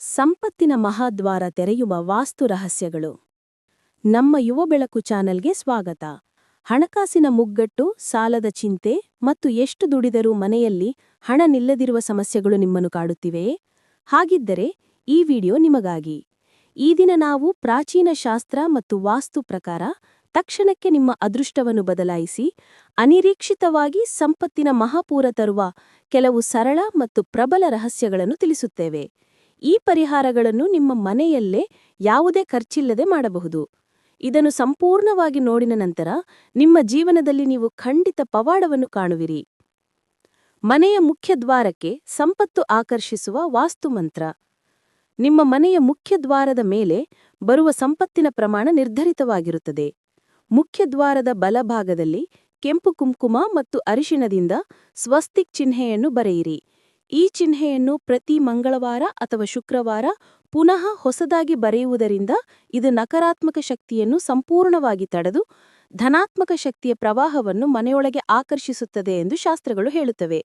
ಸಂಪತ್ತಿನ ಮಹಾದ್ವಾರ ತೆರೆಯುವ ವಾಸ್ತು ರಹಸ್ಯಗಳು. ನಮ್ಮ ಯುವ ಬೆಳಕು ಚಾನೆಲ್ಗೆ ಸ್ವಾಗತ. ಹಣಕಾಸಿನ ಮುಗ್ಗಟ್ಟು, ಸಾಲದ ಚಿಂತೆ ಮತ್ತು ಎಷ್ಟು ದುಡಿದರೂ ಮನೆಯಲ್ಲಿ ಹಣ ನಿಲ್ಲದಿರುವ ಸಮಸ್ಯೆಗಳು ನಿಮ್ಮನ್ನು ಕಾಡುತ್ತಿವೆಯೇ? ಹಾಗಿದ್ದರೆ ಈ ವಿಡಿಯೋ ನಿಮಗಾಗಿ. ಈ ದಿನ ನಾವು ಪ್ರಾಚೀನ ಶಾಸ್ತ್ರ ಮತ್ತು ವಾಸ್ತು ಪ್ರಕಾರ ತಕ್ಷಣಕ್ಕೆ ನಿಮ್ಮ ಅದೃಷ್ಟವನ್ನು ಬದಲಾಯಿಸಿ, ಅನಿರೀಕ್ಷಿತವಾಗಿ ಸಂಪತ್ತಿನ ಮಹಾಪೂರ ತರುವ ಕೆಲವು ಸರಳ ಮತ್ತು ಪ್ರಬಲ ರಹಸ್ಯಗಳನ್ನು ತಿಳಿಸುತ್ತೇವೆ. ಈ ಪರಿಹಾರಗಳನ್ನು ನಿಮ್ಮ ಮನೆಯಲ್ಲೇ ಯಾವುದೇ ಖರ್ಚಿಲ್ಲದೆ ಮಾಡಬಹುದು. ಇದನ್ನು ಸಂಪೂರ್ಣವಾಗಿ ನೋಡಿದ ನಂತರ ನಿಮ್ಮ ಜೀವನದಲ್ಲಿ ನೀವು ಖಂಡಿತ ಪವಾಡವನ್ನು ಕಾಣುವಿರಿ. ಮನೆಯ ಮುಖ್ಯ ದ್ವಾರಕ್ಕೆ ಸಂಪತ್ತು ಆಕರ್ಷಿಸುವ ವಾಸ್ತುಮಂತ್ರ ನಿಮ್ಮ ಮನೆಯ ಮುಖ್ಯ ದ್ವಾರದ ಮೇಲೆ ಬರುವ ಸಂಪತ್ತಿನ ಪ್ರಮಾಣ ನಿರ್ಧರಿತವಾಗಿರುತ್ತದೆ. ಮುಖ್ಯ ದ್ವಾರದ ಬಲಭಾಗದಲ್ಲಿ ಕೆಂಪು ಕುಂಕುಮ ಮತ್ತು ಅರಿಶಿಣದಿಂದ ಸ್ವಸ್ತಿಕ್ ಚಿಹ್ನೆಯನ್ನು ಬರೆಯಿರಿ. ಈ ಚಿಹ್ನೆಯನ್ನು ಪ್ರತಿ ಮಂಗಳವಾರ ಅಥವಾ ಶುಕ್ರವಾರ ಪುನಃ ಹೊಸದಾಗಿ ಬರೆಯುವುದರಿಂದ ಇದು ನಕಾರಾತ್ಮಕ ಶಕ್ತಿಯನ್ನು ಸಂಪೂರ್ಣವಾಗಿ ತಡೆದು ಧನಾತ್ಮಕ ಶಕ್ತಿಯ ಪ್ರವಾಹವನ್ನು ಮನೆಯೊಳಗೆ ಆಕರ್ಷಿಸುತ್ತದೆ ಎಂದು ಶಾಸ್ತ್ರಗಳು ಹೇಳುತ್ತವೆ.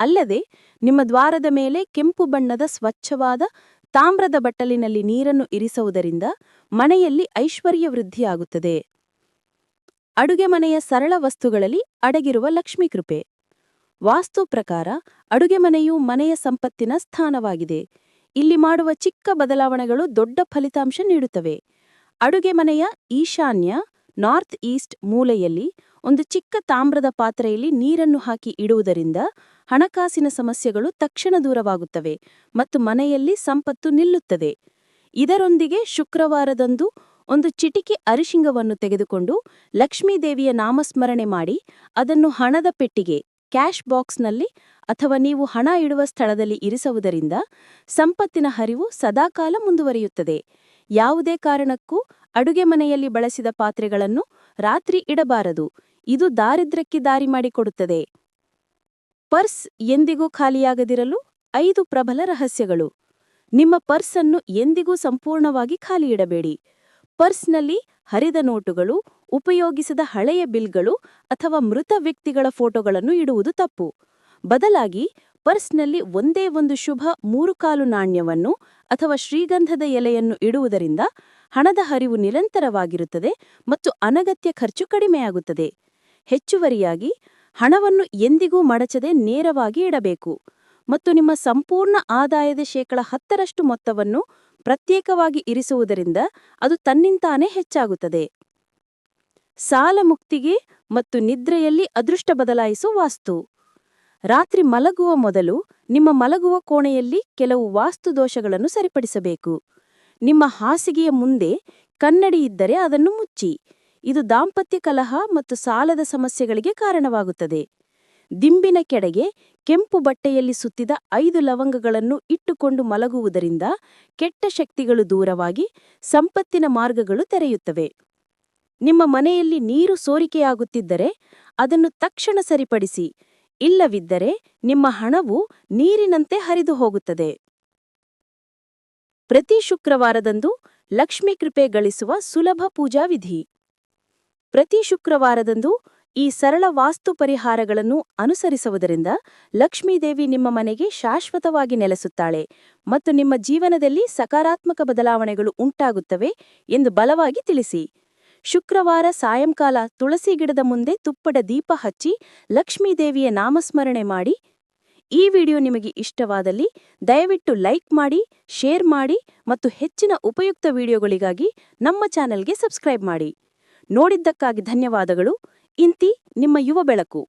ಅಲ್ಲದೆ, ನಿಮ್ಮ ದ್ವಾರದ ಮೇಲೆ ಕೆಂಪು ಬಣ್ಣದ ಸ್ವಚ್ಛವಾದ ತಾಮ್ರದ ಬಟ್ಟಲಿನಲ್ಲಿ ನೀರನ್ನು ಇರಿಸುವುದರಿಂದ ಮನೆಯಲ್ಲಿ ಐಶ್ವರ್ಯ ವೃದ್ಧಿಯಾಗುತ್ತದೆ. ಅಡುಗೆ ಮನೆಯ ಸರಳ ವಸ್ತುಗಳಲ್ಲಿ ಅಡಗಿರುವ ಲಕ್ಷ್ಮೀ ಕೃಪೆ. ವಾಸ್ತು ಪ್ರಕಾರ ಅಡುಗೆ ಮನೆಯು ಮನೆಯ ಸಂಪತ್ತಿನ ಸ್ಥಾನವಾಗಿದೆ. ಇಲ್ಲಿ ಮಾಡುವ ಚಿಕ್ಕ ಬದಲಾವಣೆಗಳು ದೊಡ್ಡ ಫಲಿತಾಂಶ ನೀಡುತ್ತವೆ. ಅಡುಗೆ ಮನೆಯ ಈಶಾನ್ಯ, ನಾರ್ತ್ ಈಸ್ಟ್ ಮೂಲೆಯಲ್ಲಿ ಒಂದು ಚಿಕ್ಕ ತಾಮ್ರದ ಪಾತ್ರೆಯಲ್ಲಿ ನೀರನ್ನು ಹಾಕಿ ಇಡುವುದರಿಂದ ಹಣಕಾಸಿನ ಸಮಸ್ಯೆಗಳು ತಕ್ಷಣ ದೂರವಾಗುತ್ತವೆ ಮತ್ತು ಮನೆಯಲ್ಲಿ ಸಂಪತ್ತು ನಿಲ್ಲುತ್ತದೆ. ಇದರೊಂದಿಗೆ ಶುಕ್ರವಾರದಂದು ಒಂದು ಚಿಟಿಕೆ ಅರಿಶಿಂಗವನ್ನು ತೆಗೆದುಕೊಂಡು ಲಕ್ಷ್ಮೀದೇವಿಯ ನಾಮಸ್ಮರಣೆ ಮಾಡಿ ಅದನ್ನು ಹಣದ ಪೆಟ್ಟಿಗೆ ಕ್ಯಾಶ್ ಬಾಕ್ಸ್ನಲ್ಲಿ ಅಥವಾ ನೀವು ಹಣ ಇಡುವ ಸ್ಥಳದಲ್ಲಿ ಇರಿಸುವುದರಿಂದ ಸಂಪತ್ತಿನ ಹರಿವು ಸದಾಕಾಲ ಮುಂದುವರಿಯುತ್ತದೆ. ಯಾವುದೇ ಕಾರಣಕ್ಕೂ ಅಡುಗೆ ಮನೆಯಲ್ಲಿ ಬಳಸಿದ ಪಾತ್ರೆಗಳನ್ನು ರಾತ್ರಿ ಇಡಬಾರದು. ಇದು ದಾರಿದ್ರ್ಯಕ್ಕೆ ದಾರಿ ಮಾಡಿಕೊಡುತ್ತದೆ. ಪರ್ಸ್ ಎಂದಿಗೂ ಖಾಲಿಯಾಗದಿರಲು ಐದು ಪ್ರಬಲ ರಹಸ್ಯಗಳು. ನಿಮ್ಮ ಪರ್ಸನ್ನು ಎಂದಿಗೂ ಸಂಪೂರ್ಣವಾಗಿ ಖಾಲಿ ಇಡಬೇಡಿ ಪರ್ಸ್ನಲ್ಲಿ ಹರಿದ ನೋಟುಗಳು, ಉಪಯೋಗಿಸಿದ ಹಳೆಯ ಬಿಲ್ಗಳು ಅಥವಾ ಮೃತ ವ್ಯಕ್ತಿಗಳ ಫೋಟೋಗಳನ್ನು ಇಡುವುದು ತಪ್ಪು. ಬದಲಾಗಿ ಪರ್ಸ್ನಲ್ಲಿ ಒಂದೇ ಒಂದು ಶುಭ ಮೂರು ಕಾಲು ನಾಣ್ಯವನ್ನು ಅಥವಾ ಶ್ರೀಗಂಧದ ಎಲೆಯನ್ನು ಇಡುವುದರಿಂದ ಹಣದ ಹರಿವು ನಿರಂತರವಾಗಿರುತ್ತದೆ ಮತ್ತು ಅನಗತ್ಯ ಖರ್ಚು ಕಡಿಮೆಯಾಗುತ್ತದೆ. ಹೆಚ್ಚುವರಿಯಾಗಿ ಹಣವನ್ನು ಎಂದಿಗೂ ಮಡಚದೆ ನೇರವಾಗಿ ಇಡಬೇಕು ಮತ್ತು ನಿಮ್ಮ ಸಂಪೂರ್ಣ ಆದಾಯದ ಶೇಕಡ ಹತ್ತರಷ್ಟು ಮೊತ್ತವನ್ನು ಪ್ರತ್ಯೇಕವಾಗಿ ಇರಿಸುವುದರಿಂದ ಅದು ತನ್ನಿಂತಾನೇ ಹೆಚ್ಚಾಗುತ್ತದೆ. ಸಾಲ ಮುಕ್ತಿಗೆ ಮತ್ತು ನಿದ್ರೆಯಲ್ಲಿ ಅದೃಷ್ಟ ಬದಲಾಯಿಸುವ ವಾಸ್ತು. ರಾತ್ರಿ ಮಲಗುವ ಮೊದಲು ನಿಮ್ಮ ಮಲಗುವ ಕೋಣೆಯಲ್ಲಿ ಕೆಲವು ವಾಸ್ತು ದೋಷಗಳನ್ನು ಸರಿಪಡಿಸಬೇಕು. ನಿಮ್ಮ ಹಾಸಿಗೆಯ ಮುಂದೆ ಕನ್ನಡಿ ಇದ್ದರೆ ಅದನ್ನು ಮುಚ್ಚಿ. ಇದು ದಾಂಪತ್ಯ ಕಲಹ ಮತ್ತು ಸಾಲದ ಸಮಸ್ಯೆಗಳಿಗೆ ಕಾರಣವಾಗುತ್ತದೆ. ದಿಂಬಿನ ಕೆಡೆಗೆ ಕೆಂಪು ಬಟ್ಟೆಯಲ್ಲಿ ಸುತ್ತಿದ ಐದು ಲವಂಗಗಳನ್ನು ಇಟ್ಟುಕೊಂಡು ಮಲಗುವುದರಿಂದ ಕೆಟ್ಟ ಶಕ್ತಿಗಳು ದೂರವಾಗಿ ಸಂಪತ್ತಿನ ಮಾರ್ಗಗಳು ತೆರೆಯುತ್ತವೆ. ನಿಮ್ಮ ಮನೆಯಲ್ಲಿ ನೀರು ಸೋರಿಕೆಯಾಗುತ್ತಿದ್ದರೆ ಅದನ್ನು ತಕ್ಷಣ ಸರಿಪಡಿಸಿ, ಇಲ್ಲವಿದ್ದರೆ ನಿಮ್ಮ ಹಣವು ನೀರಿನಂತೆ ಹರಿದು ಹೋಗುತ್ತದೆ. ಪ್ರತಿ ಶುಕ್ರವಾರದಂದು ಲಕ್ಷ್ಮೀ ಕೃಪೆ ಗಳಿಸುವ ಸುಲಭ ಪೂಜಾ ವಿಧಿ ಪ್ರತಿ ಶುಕ್ರವಾರದಂದು ಈ ಸರಳ ವಾಸ್ತು ಪರಿಹಾರಗಳನ್ನು ಅನುಸರಿಸುವುದರಿಂದ ಲಕ್ಷ್ಮೀದೇವಿ ನಿಮ್ಮ ಮನೆಗೆ ಶಾಶ್ವತವಾಗಿ ನೆಲೆಸುತ್ತಾಳೆ ಮತ್ತು ನಿಮ್ಮ ಜೀವನದಲ್ಲಿ ಸಕಾರಾತ್ಮಕ ಬದಲಾವಣೆಗಳು ಉಂಟಾಗುತ್ತವೆ ಎಂದು ಬಲವಾಗಿ ತಿಳಿಸಿ. ಶುಕ್ರವಾರ ಸಾಯಂಕಾಲ ತುಳಸಿ ಗಿಡದ ಮುಂದೆ ತುಪ್ಪಡ ದೀಪ ಹಚ್ಚಿ ಲಕ್ಷ್ಮೀದೇವಿಯ ನಾಮಸ್ಮರಣೆ ಮಾಡಿ. ಈ ವಿಡಿಯೋ ನಿಮಗೆ ಇಷ್ಟವಾದಲ್ಲಿ ದಯವಿಟ್ಟು ಲೈಕ್ ಮಾಡಿ, ಶೇರ್ ಮಾಡಿ ಮತ್ತು ಹೆಚ್ಚಿನ ಉಪಯುಕ್ತ ವಿಡಿಯೋಗಳಿಗಾಗಿ ನಮ್ಮ ಚಾನೆಲ್ಗೆ ಸಬ್ಸ್ಕ್ರೈಬ್ ಮಾಡಿ. ನೋಡಿದ್ದಕ್ಕಾಗಿ ಧನ್ಯವಾದಗಳು. ಇಂತಿ ನಿಮ್ಮ ಯುವ ಬೆಳಕು.